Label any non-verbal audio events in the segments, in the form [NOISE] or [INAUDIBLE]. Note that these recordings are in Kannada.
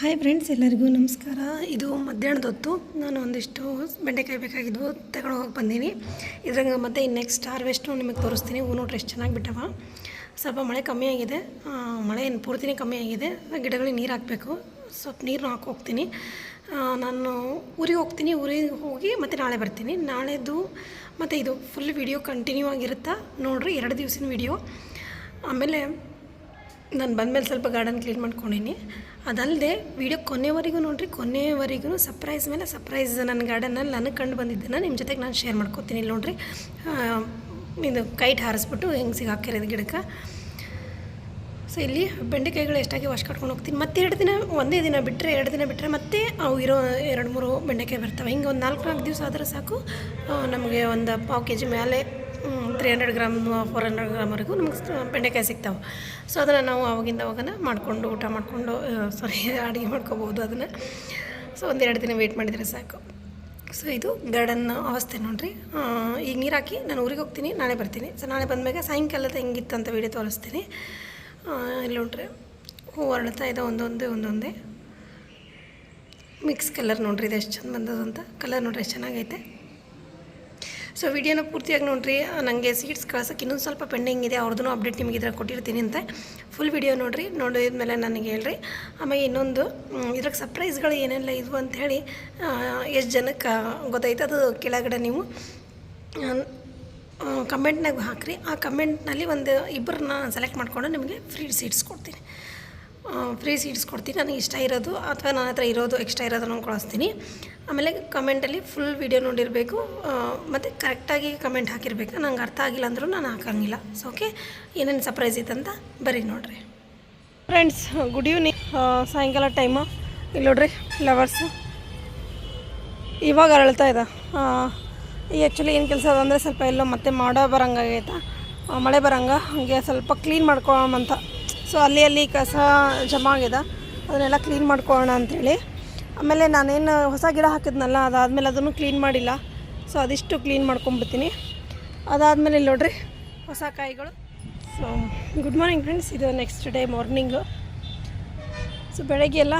ಹಾಯ್ ಫ್ರೆಂಡ್ಸ್ ಎಲ್ಲರಿಗೂ ನಮಸ್ಕಾರ. ಇದು ಮಧ್ಯಾಹ್ನದ ಹೊತ್ತು. ನಾನು ಒಂದಿಷ್ಟು ಬೆಂಡೆಕಾಯಿ ಬೇಕಾಗಿದ್ದು ತಗೊಂಡು ಹೋಗಿ ಬಂದೀನಿ. ಇದ್ರಾಗ ಮತ್ತೆ ಇನ್ನು ನೆಕ್ಸ್ಟ್ ಹಾರ್ವೆಸ್ಟು ನಿಮಗೆ ತೋರಿಸ್ತೀನಿ. ಹೂ ನೋಡ್ರಿ ಎಷ್ಟು ಚೆನ್ನಾಗಿ ಬಿಟ್ಟವ. ಸ್ವಲ್ಪ ಮಳೆ ಕಮ್ಮಿ ಆಗಿದೆ. ಮಳೆ ಏನು ಪೂರ್ತಿನೇ ಕಮ್ಮಿ ಆಗಿದೆ. ಗಿಡಗಳಿಗೆ ನೀರು ಹಾಕಬೇಕು. ಸ್ವಲ್ಪ ನೀರು ಹಾಕಿ ಹೋಗ್ತೀನಿ. ನಾನು ಊರಿಗೆ ಹೋಗ್ತೀನಿ. ಊರಿಗೆ ಹೋಗಿ ಮತ್ತು ನಾಳೆ ಬರ್ತೀನಿ. ನಾಳೆದು ಮತ್ತು ಇದು ಫುಲ್ ವಿಡಿಯೋ ಕಂಟಿನ್ಯೂ ಆಗಿರುತ್ತಾ? ನೋಡ್ರಿ, ಎರಡು ದಿವಸಿನ ವಿಡಿಯೋ ಆಮೇಲೆ ನಾನು ಬಂದಮೇಲೆ ಸ್ವಲ್ಪ ಗಾರ್ಡನ್ ಕ್ಲೀನ್ ಮಾಡ್ಕೊಂಡೀನಿ. ಅದಲ್ಲದೆ ವಿಡಿಯೋ ಕೊನೆವರೆಗೂ ನೋಡಿರಿ, ಕೊನೆವರೆಗೂ ಸರ್ಪ್ರೈಸ್ ಮೇಲೆ ಸರ್ಪ್ರೈಸ್ ನನ್ನ ಗಾರ್ಡನಲ್ಲಿ ನನಗೆ ಕಂಡು ಬಂದಿದ್ದನ್ನು ನಿಮ್ಮ ಜೊತೆಗೆ ನಾನು ಶೇರ್ ಮಾಡ್ಕೊತೀನಿ ಇಲ್ಲಿ ನೋಡಿರಿ. ಇದು ಕೈಟ್ ಹಾರಿಸ್ಬಿಟ್ಟು ಹೆಂಗೆ ಹಾಕಿರೋದು ಗಿಡಕ್ಕೆ. ಸೊ ಇಲ್ಲಿ ಬೆಂಡೆಕಾಯಿಗಳು ಎಷ್ಟಾಗಿ ವಾಶ್ ಕಟ್ಕೊಂಡು ಹೋಗ್ತೀನಿ. ಮತ್ತೆ ಎರಡು ದಿನ, ಒಂದೇ ದಿನ ಬಿಟ್ಟರೆ ಎರಡು ದಿನ ಬಿಟ್ಟರೆ ಮತ್ತೆ ಅವು ಇರೋ ಎರಡು ಮೂರು ಬೆಂಡೆಕಾಯಿ ಬರ್ತವೆ. ಹಿಂಗೆ ಒಂದು ನಾಲ್ಕು ನಾಲ್ಕು ದಿವಸ ಆದರೆ ಸಾಕು ನಮಗೆ ಒಂದು ಪಾವು ಕೆ ಜಿ ಮೇಲೆ three hundred gram four hundred ಗ್ರಾಮ್ವರೆಗೂ ನಮ್ಗೆ ಬೆಂಡೆಕಾಯಿ ಸಿಗ್ತಾವೆ. ಸೊ ಅದನ್ನು ನಾವು ಅವಾಗಿಂದ ಅವಾಗನ ಮಾಡಿಕೊಂಡು ಊಟ ಮಾಡಿಕೊಂಡು ಸಾರಿ [LAUGHS] ಅಡುಗೆ ಮಾಡ್ಕೋಬೋದು ಅದನ್ನು. ಸೊ ಒಂದೆರಡು ದಿನ ವೆಯ್ಟ್ ಮಾಡಿದರೆ ಸಾಕು. ಸೊ ಇದು ಗಾರ್ಡನ್ ಅವಸ್ಥೆ ನೋಡಿರಿ. ಈಗ ನೀರು ಹಾಕಿ ನಾನು ಊರಿಗೆ ಹೋಗ್ತೀನಿ, ನಾಳೆ ಬರ್ತೀನಿ. ಸೊ ನಾಳೆ ಬಂದಮೇಲೆ ಸಾಯಂಕಾಲದ ಹೆಂಗಿತ್ತು ಅಂತ ವೀಡಿಯೋ ತೋರಿಸ್ತೀನಿ. ಇಲ್ಲಿ ನೋಡ್ರಿ. ಹೂ ಹರಡ್ತಾ ಇದೆ ಒಂದೊಂದೇ ಒಂದೊಂದೇ. ಮಿಕ್ಸ್ ಕಲರ್ ನೋಡಿರಿ, ಇದು ಎಷ್ಟು ಚಂದ ಬಂದದಂತ. ಕಲರ್ ನೋಡಿರಿ, ಎಷ್ಟು ಚೆನ್ನಾಗೈತೆ. ಸೊ ವಿಡಿಯೋನ ಪೂರ್ತಿಯಾಗಿ ನೋಡಿರಿ. ನನಗೆ ಸೀಟ್ಸ್ ಕಳ್ಸೋಕ್ಕೆ ಇನ್ನೊಂದು ಸ್ವಲ್ಪ ಪೆಂಡಿಂಗ್ ಇದೆ. ಅವ್ರದ್ದು ಅಪ್ಡೇಟ್ ನಿಮಗೆ ಇದ್ರಾಗ ಕೊಟ್ಟಿರ್ತೀನಿ ಅಂತ. ಫುಲ್ ವಿಡಿಯೋ ನೋಡಿರಿ. ನೋಡಿದ ಮೇಲೆ ನನಗೆ ಹೇಳ್ರಿ. ಆಮೇಲೆ ಇನ್ನೊಂದು ಇದ್ರಾಗ ಸರ್ಪ್ರೈಸ್ಗಳು ಏನೆಲ್ಲ ಇದ್ವು ಹೇಳಿ ಎಷ್ಟು ಜನಕ್ಕೆ ಗೊತ್ತಾಯ್ತು? ಅದು ಕೆಳಗಡೆ ನೀವು ಕಮೆಂಟ್ನಾಗ ಹಾಕ್ರಿ. ಆ ಕಮೆಂಟ್ನಲ್ಲಿ ಒಂದು ಇಬ್ಬರನ್ನ ಸೆಲೆಕ್ಟ್ ಮಾಡ್ಕೊಂಡು ನಿಮಗೆ ಫ್ರೀ ಸೀಟ್ಸ್ ಕೊಡ್ತೀನಿ. ಫ್ರೀ ಸೀಟ್ಸ್ ಕೊಡ್ತೀನಿ. ನನಗೆ ಇಷ್ಟ ಇರೋದು ಅಥವಾ ನನ್ನ ಹತ್ರ ಇರೋದು ಎಕ್ಸ್ಟ್ರಾ ಇರೋದನ್ನು ಕಳಿಸ್ತೀನಿ. ಆಮೇಲೆ ಕಮೆಂಟಲ್ಲಿ ಫುಲ್ ವಿಡಿಯೋ ನೋಡಿರಬೇಕು. ಮತ್ತು ಕರೆಕ್ಟಾಗಿ ಕಮೆಂಟ್ ಹಾಕಿರ್ಬೇಕು. ನಂಗೆ ಅರ್ಥ ಆಗಿಲ್ಲ ಅಂದರೂ ನಾನು ಹಾಕಂಗಿಲ್ಲ. ಸೊ ಓಕೆ ಏನೇನು ಸರ್ಪ್ರೈಸ್ ಇತ್ತಂತ ಬರೀ ನೋಡ್ರಿ. ಫ್ರೆಂಡ್ಸ್ ಗುಡ್ ಈವ್ನಿಂಗ್ ಸಾಯಂಕಾಲ ಟೈಮು ಇಲ್ಲಿ ನೋಡ್ರಿ ಫ್ಲವರ್ಸು ಇವಾಗ ಅರಳ್ತಾ ಇದೆ ಈ ಆ್ಯಕ್ಚುಲಿ ಏನು ಕೆಲಸ ಅದಂದರೆ ಸ್ವಲ್ಪ ಎಲ್ಲೋ ಮತ್ತೆ ಮಾಡೋ ಬರಂಗಾಗೈತೆ. ಮಳೆ ಬರಂಗ. ಹಾಗೆ ಸ್ವಲ್ಪ ಕ್ಲೀನ್ ಮಾಡ್ಕೊಳ್ಳೋಣ ಸೊ ಅಲ್ಲಿ ಅಲ್ಲಿ ಕಸ ಜಮಾ ಆಗಿದೆ. ಅದನ್ನೆಲ್ಲ ಕ್ಲೀನ್ ಮಾಡ್ಕೊಳ್ಳೋಣ ಅಂಥೇಳಿ ಆಮೇಲೆ ನಾನೇನು ಹೊಸ ಗಿಡ ಹಾಕಿದ್ನಲ್ಲ, ಅದಾದಮೇಲೆ ಅದನ್ನು ಕ್ಲೀನ್ ಮಾಡಿಲ್ಲ. ಸೊ ಅದಿಷ್ಟು ಕ್ಲೀನ್ ಮಾಡ್ಕೊಂಬಿಡ್ತೀನಿ ಅದಾದಮೇಲೆ ಇಲ್ಲಿ ನೋಡ್ರಿ, ಹೊಸ ಕಾಯಿಗಳು. ಸೊ ಗುಡ್ ಮಾರ್ನಿಂಗ್ ಫ್ರೆಂಡ್ಸ್ ಇದು ನೆಕ್ಸ್ಟ್ ಡೇ ಮಾರ್ನಿಂಗು ಸೊ ಬೆಳಗ್ಗೆ ಎಲ್ಲ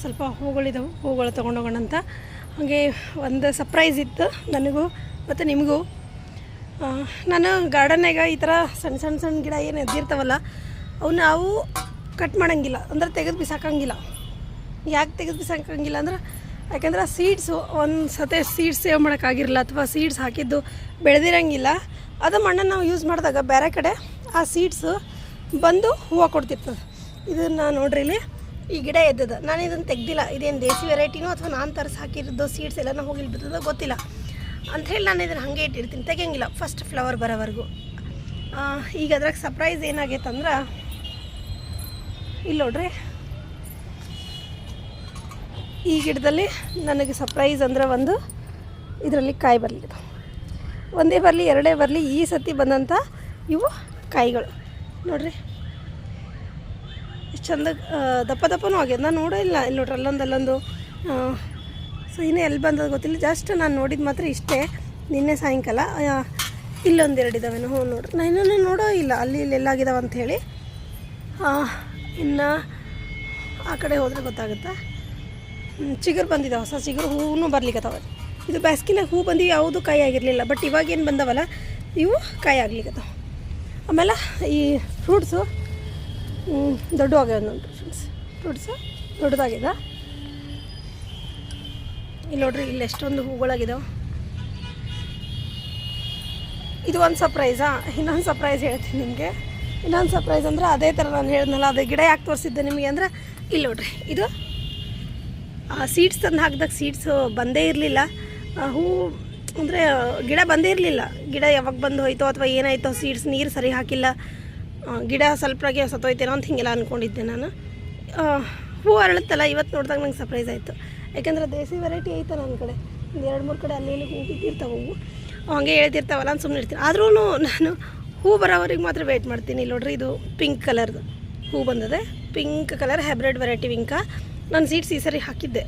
ಸ್ವಲ್ಪ ಹೂಗಳಿದ್ದಾವೆ ಹೂಗಳು ತೊಗೊಂಡೋಗೋಣ ಅಂತ. ಹಾಗೆ ಒಂದು ಸರ್ಪ್ರೈಸ್ ಇತ್ತು ನನಗೂ ಮತ್ತು ನಿಮಗೂ. ನಾನು ಗಾರ್ಡನ್ನಾಗ ಈ ಥರ ಸಣ್ಣ ಸಣ್ಣ ಸಣ್ಣ ಗಿಡ ಏನು ಎದ್ದಿರ್ತಾವಲ್ಲ ಅವು ಕಟ್ ಮಾಡೋಂಗಿಲ್ಲ. ಅಂದ್ರೆ ತೆಗೆದು ಬಿಸಾಕಂಗಿಲ್ಲ. ಯಾಕೆ ತೆಗೆದು ಬಿಸಾಕಂಗಿಲ್ಲ ಅಂದ್ರೆ, ಯಾಕೆಂದ್ರೆ ಸೀಡ್ಸು ಒಂದು ಸತೆ ಸೀಡ್ಸ್ ಸೇವ್ ಮಾಡೋಕ್ಕಾಗಿರಲ್ಲ ಅಥವಾ ಸೀಡ್ಸ್ ಹಾಕಿದ್ದು ಬೆಳೆದಿರಂಗಿಲ್ಲ. ಅದು ಮಣ್ಣನ್ನು ನಾವು ಯೂಸ್ ಮಾಡಿದಾಗ ಬೇರೆ ಕಡೆ ಆ ಸೀಡ್ಸು ಬಂದು ಹೂವು ಕೊಡ್ತಿರ್ತದೆ ಇದನ್ನು ನೋಡ್ರಿ ಇಲ್ಲಿ. ಈ ಗಿಡ ಎದ್ದದ. ನಾನು ಇದನ್ನು ತೆಗ್ದಿಲ್ಲ. ಇದೇನು ದೇಸಿ ವೆರೈಟಿನೋ ಅಥವಾ ನಾನು ತರಿಸಿ ಹಾಕಿರೋದು ಸೀಡ್ಸ್ ಎಲ್ಲ ಹೋಗಿ ಬಿದ್ದದ ಗೊತ್ತಿಲ್ಲ. ಅಂಥೇಳಿ ನಾನು ಇದನ್ನು ಹಾಗೆ ಇಟ್ಟಿರ್ತೀನಿ. ತೆಗಿಯಂಗಿಲ್ಲ. ಫಸ್ಟ್ ಫ್ಲವರ್ ಬರೋವರೆಗೂ. ಈಗ ಅದ್ರಾಗ ಸರ್ಪ್ರೈಸ್ ಏನಾಗೈತೆ ಅಂದ್ರೆ ಇಲ್ಲಿ ನೋಡ್ರಿ. ಈ ಗಿಡದಲ್ಲಿ ನನಗೆ ಸರ್ಪ್ರೈಸ್ ಅಂದ್ರೆ ಒಂದು ಇದರಲ್ಲಿ ಕಾಯಿ ಬರಲಿ ಒಂದೇ ಬರಲಿ ಎರಡೇ ಬರಲಿ ಈ ಸತಿ ಬಂದಂಥ ಇವು ಕಾಯಿಗಳು. ನೋಡ್ರಿ. ಎಷ್ಟು ಚಂದ ದಪ್ಪ ದಪ್ಪನೂ ಆಗ್ಯದ ನಾನು ನೋಡಿಲ್ಲ ಇಲ್ಲ. ನೋಡ್ರಿ ಅಲ್ಲೊಂದು ಅಲ್ಲೊಂದು ಸೊ ಇನ್ನೂ ಎಲ್ಲಿ ಬಂದದ ಗೊತ್ತಿಲ್ಲ. ಜಸ್ಟ್ ನಾನು ನೋಡಿದ ಮಾತ್ರ ಇಷ್ಟೇ. ನಿನ್ನೆ ಸಾಯಂಕಾಲ ಆ, ಇಲ್ಲೊಂದು ಎರಡು ಇದ್ದಾವೇನೋ ಹ್ಞೂ ನೋಡ್ರಿ. ನಾನು ನೋಡೋ ಇಲ್ಲ. ಅಲ್ಲಿ ಇಲ್ಲಿ ಹೇಳಿ. ಅಂಥೇಳಿ ಇನ್ನು ಆ ಕಡೆ ಹೋದರೆ ಗೊತ್ತಾಗುತ್ತೆ. ಚಿಗುರು ಬಂದಿದೆ, ಹೊಸ ಚಿಗುರು ಹೂವು ಬರ್ಲಿಕ್ಕತ್ತಾವ ಇದು ಬ್ಯಾಸ್ಗಿನಾಗ ಹೂ ಬಂದು ಯಾವುದು ಕಾಯಿ ಆಗಿರಲಿಲ್ಲ ಬಟ್ ಇವಾಗ ಏನು ಬಂದವಲ್ಲ, ಇವು ಕಾಯಿ ಆಗ್ಲಿಕ್ಕತ್ತಾವ ಆಮೇಲೆ ಈ ಫ್ರೂಟ್ಸು ದೊಡ್ಡ ಆಗ್ಯಾವ ನೋಡ್ರಿ ಫ್ರೂಟ್ಸ್ ಫ್ರೂಟ್ಸು ದೊಡ್ಡದಾಗಿದೆ. ಇಲ್ಲಿ ನೋಡ್ರಿ, ಇಲ್ಲಿ ಎಷ್ಟೊಂದು ಹೂಗಳಾಗಿದಾವೆ. ಇದು ಒಂದು ಸರ್ಪ್ರೈಸಾ ಇನ್ನೊಂದು ಸರ್ಪ್ರೈಸ್ ಹೇಳ್ತೀನಿ ನಿಮಗೆ. ಇನ್ನೊಂದು ಸರ್ಪ್ರೈಸ್ ಅಂದ್ರೆ ಅದೇ ಥರ ನಾನು ಹೇಳಿದ್ನಲ್ಲ ಅದೇ ಗಿಡ ಯಾಕೆ ತೋರಿಸಿದ್ದೆ ನಿಮಗೆ ಅಂದ್ರೆ ಇಲ್ಲಿ ನೋಡ್ರಿ ಇದು ಸೀಡ್ಸ್ ತಂದು ಹಾಕಿದಾಗ ಸೀಡ್ಸು ಬಂದೇ ಇರಲಿಲ್ಲ. ಹೂ ಅಂದರೆ ಗಿಡ ಬಂದೇ ಇರಲಿಲ್ಲ. ಗಿಡ ಯಾವಾಗ ಬಂದು ಹೋಯ್ತೋ ಅಥವಾ ಏನಾಯ್ತೋ ಸೀಡ್ಸ್ ನೀರು ಸರಿ ಹಾಕಿಲ್ಲ. ಗಿಡ ಸ್ವಲ್ಪಗೆ ಸತ್ತೋಯ್ತೇನೋ ಅಂತ ಹಿಂಗೆಲ್ಲ ಅಂದ್ಕೊಂಡಿದ್ದೆ ನಾನು. ಆ, ಹೂ ಅರಳುತ್ತಲ್ಲ ಇವತ್ತು ನೋಡಿದಾಗ ನಂಗೆ ಸರ್ಪ್ರೈಸ್ ಆಯಿತು. ಯಾಕೆಂದ್ರೆ ದೇಸಿ ವೆರೈಟಿ ಐತೆ ನನ್ನ ಕಡೆ. ಒಂದು ಎರಡು ಮೂರು ಕಡೆ ಅಲ್ಲಿ ಹೂ ಬಿದ್ದಿರ್ತಾವೆ ಹೂವು ಹಂಗೆ ಹೇಳ್ತಿರ್ತಾವಲ್ಲ ಅಂತ ಸುಮ್ಮನೆ ಇರ್ತೀನಿ. ಆದ್ರೂ ನಾನು ಹೂ ಬರೋವರೆಗೆ ಮಾತ್ರ ವೆಯ್ಟ್ ಮಾಡ್ತೀನಿ. ನೋಡ್ರಿ ಇದು ಪಿಂಕ್ ಕಲರ್ದು ಹೂ ಬಂದದೆ. Pink colour hybrid variety vinca ನಾನು ಸೀಡ್ಸ್ ಈ ಸರಿ ಹಾಕಿದ್ದೆ.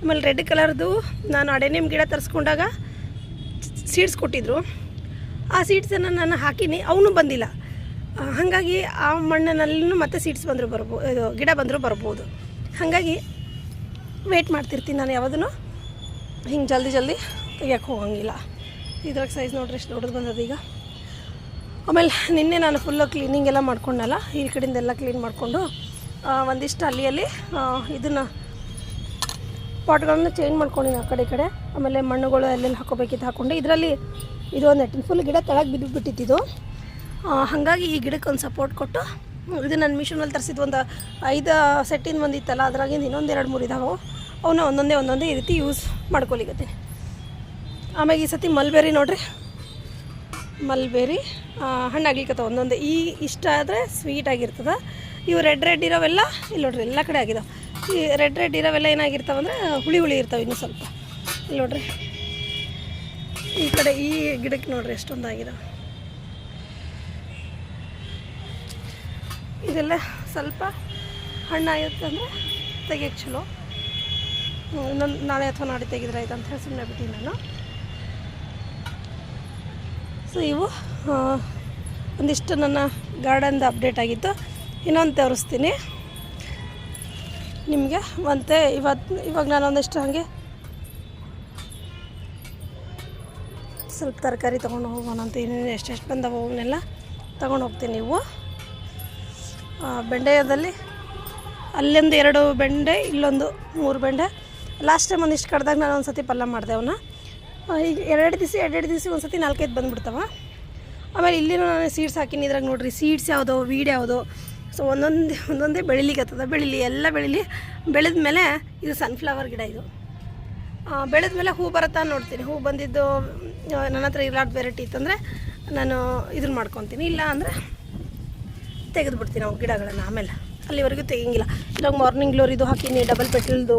ಆಮೇಲೆ ರೆಡ್ ಕಲರ್ದು ನಾನು ಅಡೆನಿಮ್ ಗಿಡ ತರಿಸ್ಕೊಂಡಾಗ ಸೀಡ್ಸ್ ಕೊಟ್ಟಿದ್ರು. ಆ ಸೀಡ್ಸನ್ನು ನಾನು ಹಾಕಿನಿ, ಅವನು ಬಂದಿಲ್ಲ. ಹಾಗಾಗಿ ಆ ಮಣ್ಣಿನಲ್ಲೂ ಮತ್ತೆ ಸೀಡ್ಸ್ ಬಂದರೂ ಬರ್ಬೋದು ಗಿಡ ಬಂದರೂ ಬರ್ಬೋದು. ಹಾಗಾಗಿ ವೆಯ್ಟ್ ಮಾಡ್ತಿರ್ತೀನಿ ನಾನು ಯಾವುದನ್ನು. ಹಿಂಗೆ ಜಲ್ದಿ ಜಲ್ದಿ ತೆಗಿಯೋಕೆ ಹೋಗಂಗಿಲ್ಲ. ಇದ್ರಾಗ ಸೈಜ್ ನೋಡ್ರಿ, ಎಷ್ಟು ದೊಡ್ಡದು ಬಂದದ ಈಗ. ಆಮೇಲೆ ನಿನ್ನೆ ನಾನು ಫುಲ್ಲು ಕ್ಲೀನಿಂಗ್ ಎಲ್ಲ ಮಾಡ್ಕೊಂಡಲ್ಲ, ಈ ಕಡೆಯಿಂದ ಎಲ್ಲ ಕ್ಲೀನ್ ಮಾಡಿಕೊಂಡು ಒಂದಿಷ್ಟು ಅಲ್ಲಿ ಇದನ್ನು ಪಾಟ್ಗಳನ್ನ ಚೇಂಜ್ ಮಾಡ್ಕೊಂಡಿನಿ ಆ ಕಡೆ ಕಡೆ. ಆಮೇಲೆ ಮಣ್ಣುಗಳು ಎಲ್ಲೆಲ್ಲಿ ಹಾಕೋಬೇಕಿತ್ತು ಹಾಕ್ಕೊಂಡೆ ಇದರಲ್ಲಿ ಇದು ಒಂದು ನೆಟ್ಟಿನ ಫುಲ್ ಗಿಡ ತಳಗೆ ಬಿದ್ದು ಬಿಟ್ಟಿದ್ದು ಹಾಗಾಗಿ ಈ ಗಿಡಕ್ಕೆ ಒಂದು ಸಪೋರ್ಟ್ ಕೊಟ್ಟು, ಇದು ನನ್ನ ಮಿಷನಲ್ಲಿ ತರಿಸಿದ್ದು ಒಂದು ಐದು ಸೆಟ್ಟಿನ ಬಂದಿತ್ತಲ್ಲ ಅದ್ರಾಗಿಂದ ಇನ್ನೊಂದು ಎರಡು ಮೂರು ಇದಾವೆ. ಅವನ್ನ ಒಂದೊಂದೇ ಒಂದೊಂದೇ ಈ ರೀತಿ ಯೂಸ್ ಮಾಡ್ಕೊಲಿಕತ್ತೀನಿ ಆಮೇಲೆ ಈ ಸತಿ ಮಲ್ಬೇರಿ ನೋಡ್ರಿ. ಮಲ್ಬೇರಿ ಹಣ್ಣಾಗ್ಲಿಕ್ಕತ್ತ ಒಂದೊಂದು. ಈ ಇಷ್ಟ ಆದರೆ ಸ್ವೀಟ್ ಆಗಿರ್ತದೆ. ಇವು ರೆಡ್ ರೆಡ್ ಇರೋವೆಲ್ಲ, ಇಲ್ಲಿ ನೋಡ್ರಿ ಎಲ್ಲ ಕಡೆ ಆಗಿದಾವೆ. ಈ ರೆಡ್ ರೆಡ್ ಇರೋವೆಲ್ಲ ಏನಾಗಿರ್ತಾವಂದ್ರೆ ಹುಳಿ ಹುಳಿ ಇರ್ತಾವೆ ಇನ್ನೂ ಸ್ವಲ್ಪ. ಇಲ್ಲಿ ನೋಡ್ರಿ. ಈ ಕಡೆ ಈ ಗಿಡಕ್ಕೆ ನೋಡ್ರಿ ಎಷ್ಟೊಂದು ಆಗಿದಾವೆ. ಇದೆಲ್ಲ ಸ್ವಲ್ಪ ಹಣ್ಣಾಗಿರುತ್ತೆ ಅಂದರೆ ತೆಗಿಯೋಕ್ಕೆ ಚಲೋ. ಇನ್ನೊಂದು ನಾಳೆ ಅಥವಾ ನಾಳೆ ತೆಗೆದ್ರೆ ಆಯ್ತು ಅಂತ ಹೇಳಿ ಸುಮ್ಮನೆ ಬಿಟ್ಟು ನಾನು. ಸೊ ಇವು ಒಂದಿಷ್ಟು ನನ್ನ ಗಾರ್ಡನ್ದು ಅಪ್ಡೇಟ್ ಆಗಿತ್ತು. ಇನ್ನೊಂದು ತೋರಿಸ್ತೀನಿ. ನಿಮಗೆ ಮತ್ತೆ ಇವತ್ತು ಇವಾಗ ನಾನು ಒಂದಿಷ್ಟು ಹಾಗೆ ಸ್ವಲ್ಪ ತರಕಾರಿ ತೊಗೊಂಡು ಹೋಗೋಣ ಅಂತ ಏನೇನು ಎಷ್ಟೆಷ್ಟು ಬಂದವು ಅವನ್ನೆಲ್ಲ ತೊಗೊಂಡು ಹೋಗ್ತೀನಿ ನೀವು ಬೆಂಡೆಯದಲ್ಲಿ ಅಲ್ಲೊಂದು ಎರಡು ಬೆಂಡೆ, ಇಲ್ಲೊಂದು ಮೂರು ಬೆಂಡೆ. ಲಾಸ್ಟ್ ಟೈಮ್ ಒಂದಿಷ್ಟು ಕಡ್ದಾಗ ನಾನು ಒಂದು ಸತಿ ಪಲ್ಯ ಮಾಡಿದೆ ಅವನ್ನ. ಈಗ ಎರಡು ದಿವಸ, ಎರಡೆರಡು ದಿವಸ ಒಂದು ಸತಿ ನಾಲ್ಕೈದು ಬಂದ್ಬಿಡ್ತಾವ. ಆಮೇಲೆ ಇಲ್ಲಿನೂ ನಾನು ಸೀಡ್ಸ್ ಹಾಕಿನಿ ಇದ್ರಾಗ ನೋಡ್ರಿ ಸೀಡ್ಸ್ ಯಾವುದೋ ವೀಡ್ ಯಾವುದೋ. ಸೊ ಒಂದೊಂದು, ಒಂದೊಂದೇ ಬೆಳಿಲಿಕ್ಕತ್ತದ ಬೆಳಿಲಿ, ಎಲ್ಲ ಬೆಳಿಲಿ. ಬೆಳೆದ ಮೇಲೆ ಇದು ಸನ್ಫ್ಲವರ್ ಗಿಡ ಇದು. ಬೆಳೆದ ಮೇಲೆ ಹೂ ಬರುತ್ತಾ ನೋಡ್ತೀನಿ. ಹೂ ಬಂದಿದ್ದು ನನ್ನ ಹತ್ರ ಇರ್ಲಾರ್ದು ವೆರೈಟಿ ಇತ್ತಂದರೆ ನಾನು ಇದನ್ನ ಮಾಡ್ಕೊತೀನಿ. ಇಲ್ಲ ಅಂದರೆ ತೆಗೆದು ಬಿಡ್ತೀನಿ ಅವು ಗಿಡಗಳನ್ನು ಆಮೇಲೆ. ಅಲ್ಲಿವರೆಗೂ ತೆಗಿಂಗಿಲ್ಲ ಇಲ್ಲ ಮಾರ್ನಿಂಗ್ ಗ್ಲೋರ್ ಇದು ಹಾಕೀನಿ ಡಬಲ್ ಪೆಟ್ರೋಲ್ದು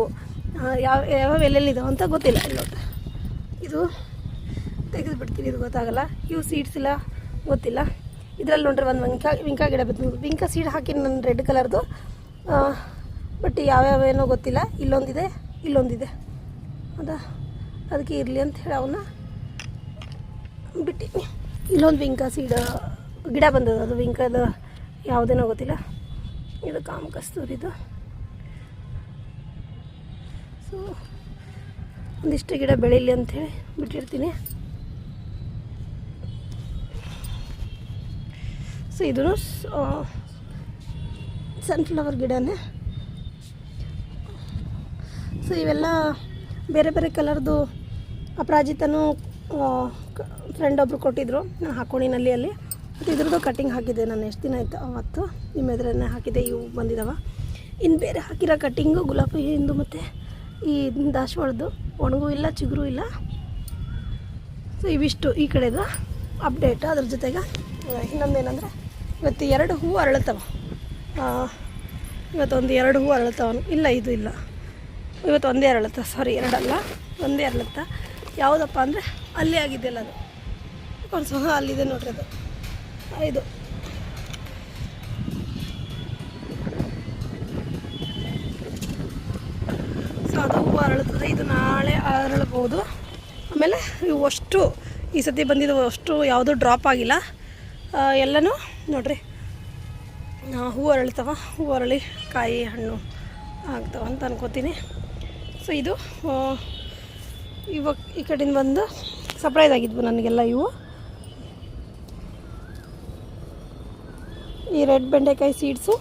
ಯಾವ ಯಾವ ಎಲ್ಲೆಲ್ಲಿದಾವೆ ಅಂತ ಗೊತ್ತಿಲ್ಲ ಇಲ್ಲಿ ಇದು ತೆಗೆದು ಬಿಡ್ತೀನಿ, ಇದು ಗೊತ್ತಾಗಲ್ಲ. ಇವು ಸೀಡ್ಸ್ ಇಲ್ಲ, ಗೊತ್ತಿಲ್ಲ. ಇದರಲ್ಲಿ ನೋಡ್ರಿ ಒಂದು ವಿಂಕ ವಿಂಕ ಗಿಡ ಬಿತ್ತು. ವಿಂಕ ಸೀಡ್ ಹಾಕಿ ನನ್ನ ರೆಡ್ ಕಲರ್ದು ಬಟ್ ಯಾವ್ಯಾವೇನೋ ಗೊತ್ತಿಲ್ಲ. ಇಲ್ಲೊಂದಿದೆ ಇಲ್ಲೊಂದಿದೆ. ಅದ, ಅದಕ್ಕೆ ಇರಲಿ ಅಂತ ಹೇಳಿ ಅವನ್ನ ಬಿಟ್ಟಿ ಇಲ್ಲೊಂದು ವಿಂಕ ಸೀಡ್ ಗಿಡ ಬಂದದ. ಅದು ವಿಂಕದ ಯಾವುದೇನೋ ಗೊತ್ತಿಲ್ಲ. ಇದು ಕಾಮ ಕಸ್ತೂರಿದು ಸೊ ಒಂದಿಷ್ಟು ಗಿಡ ಬೆಳೀಲಿ ಅಂಥೇಳಿ ಬಿಟ್ಟಿರ್ತೀನಿ. ಸೊ ಇದು ಸನ್ಫ್ಲವರ್ ಗಿಡನೇ. ಸೊ ಇವೆಲ್ಲ ಬೇರೆ ಬೇರೆ ಕಲರ್ದು ಅಪರಾಜಿತನೂ ಫ್ರೆಂಡ್ ಒಬ್ರು ಕೊಟ್ಟಿದ್ರು. ನಾನು ಹಾಕೊಂಡಿನಲ್ಲಿ ಅಲ್ಲಿ. ಮತ್ತು ಇದ್ರದ್ದು ಕಟ್ಟಿಂಗ್ ಹಾಕಿದ್ದೆ ನಾನು ಎಷ್ಟು ದಿನ ಆಯಿತು? ಅವತ್ತು ನಿಮ್ಮ ಎದುರನ್ನೇ ಹಾಕಿದ್ದೆ ಇವು ಬಂದಿದ್ದಾವೆ ಇನ್ನು ಬೇರೆ ಹಾಕಿರೋ ಕಟ್ಟಿಂಗು ಗುಲಾಬಿ ಹಿಂದು ಮತ್ತು ಈ ದಾಸವಾಳದ್ದು. ಒಣಗೂ ಇಲ್ಲ, ಚಿಗುರು ಇಲ್ಲ. ಸೊ ಇವಿಷ್ಟು ಈ ಕಡೆದು ಅಪ್ಡೇಟ್ ಅದ್ರ ಜೊತೆಗೆ ಇನ್ನೊಂದು ಏನಂದರೆ ಇವತ್ತು ಎರಡು ಹೂವು ಅರಳುತ್ತವ. ಇವತ್ತೊಂದು ಎರಡು ಹೂವು ಅರಳುತ್ತವ ಇಲ್ಲ, ಇದು ಇಲ್ಲ. ಇವತ್ತು ಒಂದೇ ಅರಳುತ್ತ? ಸಾರಿ ಎರಡಲ್ಲ. ಒಂದೇ ಅರಳುತ್ತ? ಯಾವುದಪ್ಪ ಅಂದರೆ, ಅಲ್ಲಿ ಆಗಿದೆಯಲ್ಲ ಅದು. ಒಂದು ಸಹ ಅಲ್ಲಿದೆ ನೋಡ್ರಿ ಅದು. ಇದು. ಹೂವು ಅರಳುತ್ತದೆ, ಇದು ನಾಳೆ ಅರಳಬಹುದು. ಆಮೇಲೆ ಇವು ಅಷ್ಟು, ಈ ಸತಿ ಬಂದಿದ್ದು ಅಷ್ಟು ಯಾವುದೂ ಡ್ರಾಪ್ ಆಗಿಲ್ಲ. ಎಲ್ಲನೂ ನೋಡ್ರಿ ಹೂವು ಅರಳ್ತವ, ಹೂವು ಅರಳಿ ಕಾಯಿ ಹಣ್ಣು ಆಗ್ತವ ಅಂತ ಅನ್ಕೋತೀನಿ. ಸೊ ಇದು ಇವಾಗ ಈ ಕಡೆಯಿಂದ ಬಂದು ಸರ್ಪ್ರೈಸ್ ಆಗಿದ್ವು ನನಗೆಲ್ಲ ಇವು. ಈ ರೆಡ್ ಬೆಂಡೆಕಾಯಿ ಸೀಡ್ಸು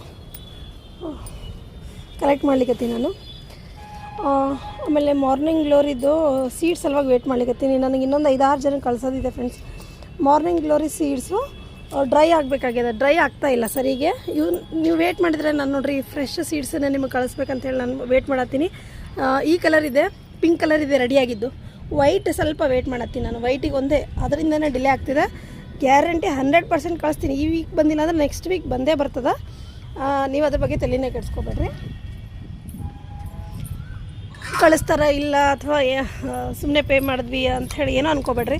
ಕಲೆಕ್ಟ್ ಮಾಡ್ಲಿಕ್ಕೆ ನಾನು. ಆಮೇಲೆ ಮಾರ್ನಿಂಗ್ ಗ್ಲೋರಿದು ಸೀಡ್ಸ್ ಸಲುವಾಗಿ ವೇಟ್ ಮಾಡ್ಲಿಕ್ಕತ್ತೀನಿ ನನಗೆ ಇನ್ನೊಂದು ಐದಾರು ಜನ ಕಳ್ಸೋದಿದೆ friends morning glory seeds dry ಆಗಬೇಕಾಗಿದೆ ಡ್ರೈ ಆಗ್ತಾ ಇಲ್ಲ ಸರಿಗೆ. ಇವು ನೀವು ವೇಟ್ ಮಾಡಿದರೆ ನಾನು ನೋಡಿರಿ ಫ್ರೆಶ್ ಸೀಡ್ಸನ್ನ ನಿಮಗೆ ಕಳಿಸ್ಬೇಕಂತೇಳಿ ನಾನು ವೇಟ್ ಮಾಡತ್ತೀನಿ. ಈ ಕಲರ್ ಇದೆ ಪಿಂಕ್ ಕಲರ್ ಇದೆ ರೆಡಿಯಾಗಿದ್ದು ವೈಟ್ ಸ್ವಲ್ಪ ವೇಟ್ ಮಾಡತ್ತೀನಿ ನಾನು. ವೈಟಿಗೆ ಒಂದೇ, ಅದರಿಂದನೇ ಡಿಲೇ ಆಗ್ತಿದೆ. ಗ್ಯಾರಂಟಿ ಹಂಡ್ರೆಡ್ ಪರ್ಸೆಂಟ್ ಕಳಿಸ್ತೀನಿ. ಈ ವೀಕ್ ಬಂದಿಲ್ಲ ಅಂದ್ರೆ ನೆಕ್ಸ್ಟ್ ವೀಕ್ ಬಂದೇ ಬರ್ತದೆ. ನೀವು ಅದ್ರ ಬಗ್ಗೆ ತಲೆನೇ ಕೆಡಿಸ್ಕೋಬೇಡ್ರಿ. ಕಳಿಸ್ತಾರ ಇಲ್ಲ ಅಥವಾ ಸುಮ್ಮನೆ ಪೇ ಮಾಡಿದ್ವಿ ಅಂಥೇಳಿ ಏನೋ ಅನ್ಕೋಬೇಡ್ರಿ.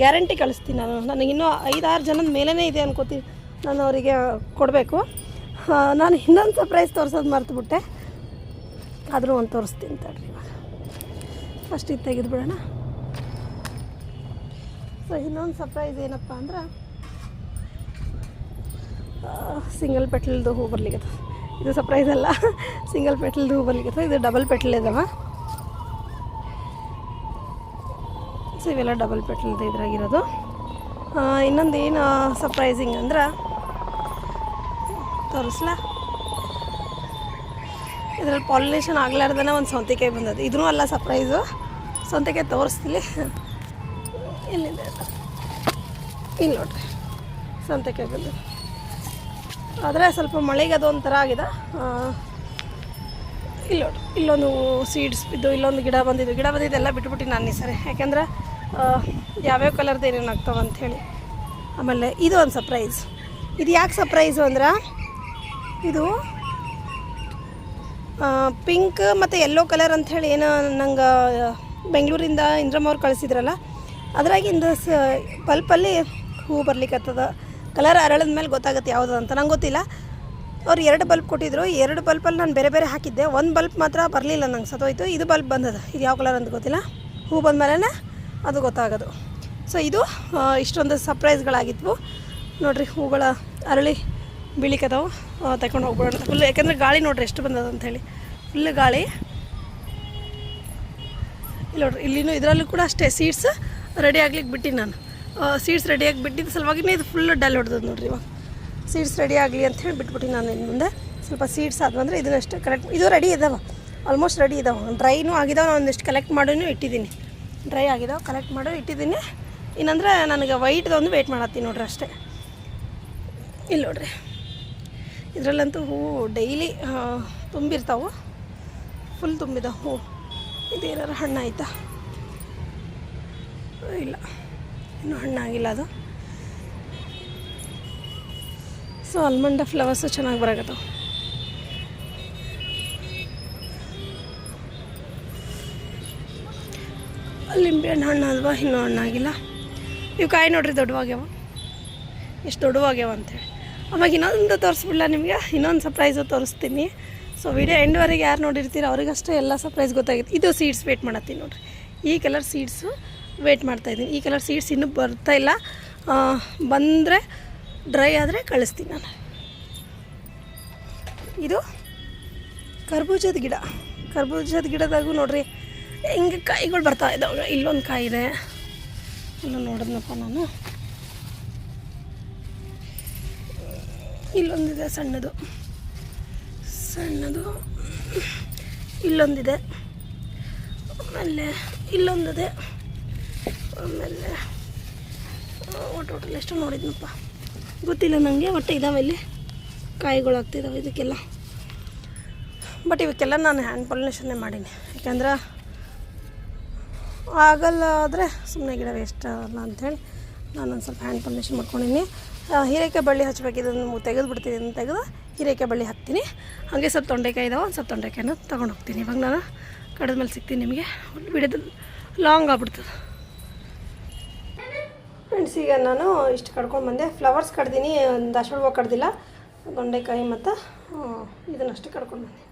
ಗ್ಯಾರಂಟಿ ಕಳಿಸ್ತೀನಿ ನಾನು. ನನಗೆ ಇನ್ನೂ ಐದಾರು ಜನದ ಮೇಲೇ ಇದೆ ಅನ್ಕೋತೀನಿ ನಾನು ಅವರಿಗೆ ಕೊಡಬೇಕು. ನಾನು ಇನ್ನೊಂದು ಸರ್ಪ್ರೈಸ್ ತೋರಿಸೋದು ಮರ್ತುಬಿಟ್ಟೆ. ಆದರೂ ಒಂದು ತೋರಿಸ್ತೀನಿ ತಡ್ರಿ ಫಸ್ಟ್ ಇದು ತೆಗೆದು ಬಿಡೋಣ ಸೊ ಇನ್ನೊಂದು ಸರ್ಪ್ರೈಸ್ ಏನಪ್ಪ ಅಂದ್ರೆ ಸಿಂಗಲ್ ಪೆಟ್ಲದು ಹೂ ಬರ್ಲಿಕ್ಕೆ ಇದು ಸರ್ಪ್ರೈಸ್ ಅಲ್ಲ. ಸಿಂಗಲ್ ಪೆಟ್ಲ್ದು ಹೂ ಬರ್ಲಿಕ್ಕೆ ಇದು ಡಬಲ್ ಪೆಟ್ಲ್ ಇದಾವ. ಸೊ ಇವೆಲ್ಲ ಡಬಲ್ ಪೆಟ್ಲ್ದು ಇದ್ರಾಗಿರೋದು. ಇನ್ನೊಂದು ಏನು ಸರ್ಪ್ರೈಸಿಂಗ್ ಅಂದ್ರೆ, ತೋರಿಸ್ಲಾ? ಇದರಲ್ಲಿ ಪಾಲಿನೇಷನ್ ಆಗ್ಲಾರ್ದನ ಒಂದು ಸೌಂತಿಕಾಯಿ ಬಂದದ್ದು. ಇದೂ ಅಲ್ಲ ಸರ್ಪ್ರೈಸು ಸೌತೆಕಾಯಿ ತೋರಿಸ್ತಿಲಿ ಇಲ್ಲಿದೆ? ಇಲ್ಲಿ ನೋಡ್ರಿ. ಸೌತೆಕಾಯಿ ಬಂದು. ಆದರೆ ಸ್ವಲ್ಪ ಮಳೆಗೆ ಅದು ಒಂಥರ ಆಗಿದೆ. ಇಲ್ಲಿ ನೋಡ್ರಿ. ಇಲ್ಲೊಂದು ಸೀಡ್ಸ್ ಬಿದ್ದು ಇಲ್ಲೊಂದು ಗಿಡ ಬಂದಿದ್ದು. ಗಿಡ ಬಂದಿದ್ದೆಲ್ಲ ಬಿಟ್ಬಿಟ್ಟು ನಾನು ಸರಿ. ಯಾಕೆಂದ್ರೆ ಯಾವ್ಯಾವ ಕಲರ್ದು ಏನೇನು ಆಗ್ತಾವೆ ಅಂಥೇಳಿ ಆಮೇಲೆ ಇದು ಒಂದು ಸರ್ಪ್ರೈಸ್ ಇದು ಯಾಕೆ ಸರ್ಪ್ರೈಸು ಅಂದ್ರೆ, ಇದು ಪಿಂಕ್ ಮತ್ತು ಯೆಲ್ಲೋ ಕಲರ್ ಅಂಥೇಳಿ ಏನು ನಂಗೆ ಬೆಂಗಳೂರಿಂದ ಇಂದ್ರಮ್ಮ ಅವ್ರು ಕಳಿಸಿದ್ರಲ್ಲ ಅದ್ರಾಗಿಂದ ಸ, ಪಲ್ಪಲ್ಲಿ ಹೂ ಬರ್ಲಿಕ್ಕತ್ತದ ಕಲರ್ ಅರಳಿದ ಮೇಲೆ ಗೊತ್ತಾಗುತ್ತೆ ಯಾವುದು ಅಂತ. ನಂಗೆ ಗೊತ್ತಿಲ್ಲ. ಅವ್ರು ಎರಡು ಬಲ್ಬ್ ಕೊಟ್ಟಿದ್ರು. ಎರಡು ಬಲ್ಬಲ್ಲಿ ನಾನು ಬೇರೆ ಬೇರೆ ಹಾಕಿದ್ದೆ. ಒಂದು ಬಲ್ಬ್ ಮಾತ್ರ ಬರಲಿಲ್ಲ ನಂಗೆ ಸತ್ತೋಯ್ತು. ಇದು ಬಲ್ಬ್ ಬಂದದ. ಇದು ಯಾವ ಕಲರ್ ಅಂತ ಗೊತ್ತಿಲ್ಲ. ಹೂ ಬಂದಮೇಲೆ ಅದು ಗೊತ್ತಾಗೋದು. ಸೊ ಇದು ಇಷ್ಟೊಂದು ಸರ್ಪ್ರೈಸ್ಗಳಾಗಿದ್ವು ನೋಡಿರಿ ಹೂಗಳ ಅರಳಿ ಬೀಳಿಕದವು ತಗೊಂಡು ಹೋಗ್ಬಿಡೋಣ. ಫುಲ್ ಯಾಕಂದ್ರೆ ಗಾಳಿ ನೋಡ್ರಿ ಎಷ್ಟು ಬಂದದ ಅಂಥೇಳಿ ಫುಲ್ ಗಾಳಿ. ಇಲ್ಲಿ ನೋಡ್ರಿ, ಇಲ್ಲಿನೂ ಇದರಲ್ಲೂ ಕೂಡ ಅಷ್ಟೇ ಸೀಡ್ಸ್ ರೆಡಿ ಆಗ್ಲಿಕ್ಕೆ ಬಿಟ್ಟಿನಿ ನಾನು. ಸೀಡ್ಸ್ ರೆಡಿಯಾಗಿ ಬಿಟ್ಟಿದ್ದ ಸಲುವಾಗಿನೇ ಇದು ಫುಲ್ ಡಲ್ ಹೊಡೆದದ್ದು ನೋಡ್ರಿ ಇವಾಗ. ಸೀಡ್ಸ್ ರೆಡಿ ಆಗಲಿ ಅಂತ ಹೇಳಿ ಬಿಟ್ಬಿಟ್ಟು ನಾನು ಇನ್ನು ಮುಂದೆ. ಸ್ವಲ್ಪ ಸೀಡ್ಸ್ ಆದ್ವು ಅಂದರೆ ಇದನ್ನಷ್ಟು ಕಲೆಕ್ಟ್ ಇದು ರೆಡಿ ಇದಾವೆ. ಆಲ್ಮೋಸ್ಟ್ ರೆಡಿ ಇದಾವೆ. ಡ್ರೈನೂ ಆಗಿದಾವೆ ನಾನು ಒಂದಿಷ್ಟು ಕಲೆಕ್ಟ್ ಮಾಡಿನೂ ಇಟ್ಟಿದ್ದೀನಿ ಡ್ರೈ ಆಗಿದಾವೆ ಕಲೆಕ್ಟ್ ಮಾಡೋ ಇಟ್ಟಿದ್ದೀನಿ. ಇನ್ನಂದ್ರೆ ನನಗೆ ವೈಟ್ದೊಂದು ವೆಯ್ಟ್ ಮಾಡತ್ತೀನಿ ನೋಡ್ರಿ ಅಷ್ಟೇ. ಇಲ್ಲಿ ನೋಡ್ರಿ. ಇದರಲ್ಲಂತೂ ಹೂವು ಡೈಲಿ ತುಂಬಿರ್ತಾವೆ. ಫುಲ್ ತುಂಬಿದ ಹೂವು. ಇದೇನಾರು ಹಣ್ಣು ಆಯ್ತಾ? ಇಲ್ಲ. ಇನ್ನೂ ಹಣ್ಣಾಗಿಲ್ಲ ಅದು. ಸೊ ಆಲ್ಮಂಡ ಫ್ಲವರ್ಸು ಚೆನ್ನಾಗಿ ಬರಾಕತ್ತವ. ಲಿಂಬೆಹಣ್ಣು ಹಣ್ಣು ಅಲ್ವಾ? ಇನ್ನೂ ಹಣ್ಣಾಗಿಲ್ಲ. ಇವು ಕಾಯಿ ನೋಡ್ರಿ ದೊಡ್ಡವಾಗ್ಯಾವ. ಎಷ್ಟು ದೊಡ್ಡವಾಗ್ಯಾವ ಅಂತೇಳಿ. ಅವಾಗ ಇನ್ನೊಂದು ತೋರಿಸ್ಬಿಡ್ಲ ನಿಮಗೆ? ಇನ್ನೊಂದು ಸರ್ಪ್ರೈಸು ತೋರಿಸ್ತೀನಿ. ಸೊ ವಿಡಿಯೋ ಎಂಡ್ವರೆಗೆ ಯಾರು ನೋಡಿರ್ತೀರ ಅವ್ರಿಗಷ್ಟೇ ಎಲ್ಲ ಸರ್ಪ್ರೈಸ್ ಗೊತ್ತಾಗಿತ್ತು ಇದು ಸೀಡ್ಸ್ ವೇಟ್ ಮಾಡತ್ತೀನಿ ನೋಡ್ರಿ. ಈ ಕಲರ್ ಸೀಡ್ಸು ವೇಟ್ ಮಾಡ್ತಾಯಿದ್ದೀನಿ ಈ ಕಲರ್ ಸೀಡ್ಸ್ ಇನ್ನೂ ಬರ್ತಾ ಇಲ್ಲ. ಬಂದರೆ ಡ್ರೈ ಆದರೆ ಕಳಿಸ್ತೀನಿ ನಾನು. ಇದು ಕರ್ಬೂಜದ ಗಿಡ. ಕರ್ಬೂಜದ ಗಿಡದಾಗೂ ನೋಡ್ರಿ ಹಿಂಗೆ ಕಾಯಿಗಳು ಬರ್ತಾ ಇದ್ದಾವೆ. ಇಲ್ಲೊಂದು ಕಾಯಿ ಇದೆ. ಇಲ್ಲ ನೋಡಿದ್ನಪ್ಪ ನಾನು. ಇಲ್ಲೊಂದಿದೆ ಸಣ್ಣದು. ಸಣ್ಣದು. ಇಲ್ಲೊಂದಿದೆ. ಆಮೇಲೆ ಇಲ್ಲೊಂದಿದೆ. ಆಮೇಲೆ, ಒಟ್ಟು ಒಟ್ಟಲ್ಲಿ ಎಷ್ಟು ನೋಡಿದ್ನಪ್ಪ. ಗೊತ್ತಿಲ್ಲ ನನಗೆ ಒಟ್ಟು ಇದಾವೆ ಇಲ್ಲಿ. ಕಾಯಿಗಳು ಆಗ್ತಿದ್ದಾವೆ ಇದಕ್ಕೆಲ್ಲ. ಬಟ್ ಇವಕ್ಕೆಲ್ಲ ನಾನು ಹ್ಯಾಂಡ್ ಪಾಲಿನೇಷನ್ನೇ ಮಾಡೀನಿ. ಯಾಕಂದ್ರೆ ಆಗಲ್ಲ ಆದರೆ ಸುಮ್ಮನೆ ಗಿಡ ವೇಸ್ಟ್ ಅಲ್ಲ ಅಂಥೇಳಿ ನಾನು ಒಂದು ಸ್ವಲ್ಪ ಹ್ಯಾಂಡ್ ಪಾಲಿಷ್ ಮಾಡ್ಕೊಂಡಿನಿ. ಹೀರೆಕಾಯಿ ಬಳ್ಳಿ ಹಚ್ಬೇಕು, ಇದನ್ನು ತೆಗೆದು ಬಿಡ್ತೀನಿ ಅಂತ ತೆಗೆದು ಹೀರೆಕಾಯಿ ಬಳ್ಳಿ ಹಾಕ್ತೀನಿ ಹಾಗೆ ಸ್ವಲ್ಪ ತೊಂಡೆಕಾಯಿ ಇದಾವೆ, ಒಂದು ಸ್ವಲ್ಪ ತೊಂಡೆಕಾಯಿನ ತೊಗೊಂಡು ಹೋಗ್ತೀನಿ. ಇವಾಗ ನಾನು ಕಡದ ಮೇಲೆ ಸಿಗ್ತೀನಿ ನಿಮಗೆ. ಬಿಡೋದು ಲಾಂಗ್ ಆಗ್ಬಿಡ್ತದೆ. ಫ್ರೆಂಡ್ಸ್ ಈಗ ನಾನು ಇಷ್ಟು ಕಡ್ಕೊಂಡು ಬಂದೆ. ಫ್ಲವರ್ಸ್ ಕಡ್ದೀನಿ, ಒಂದು ಹೂವು ಕಡ್ದಿಲ್ಲ. ತೊಂಡೆಕಾಯಿ ಮತ್ತು ಇದನ್ನಷ್ಟು ಕಡ್ಕೊಂಡು ಬಂದೆ.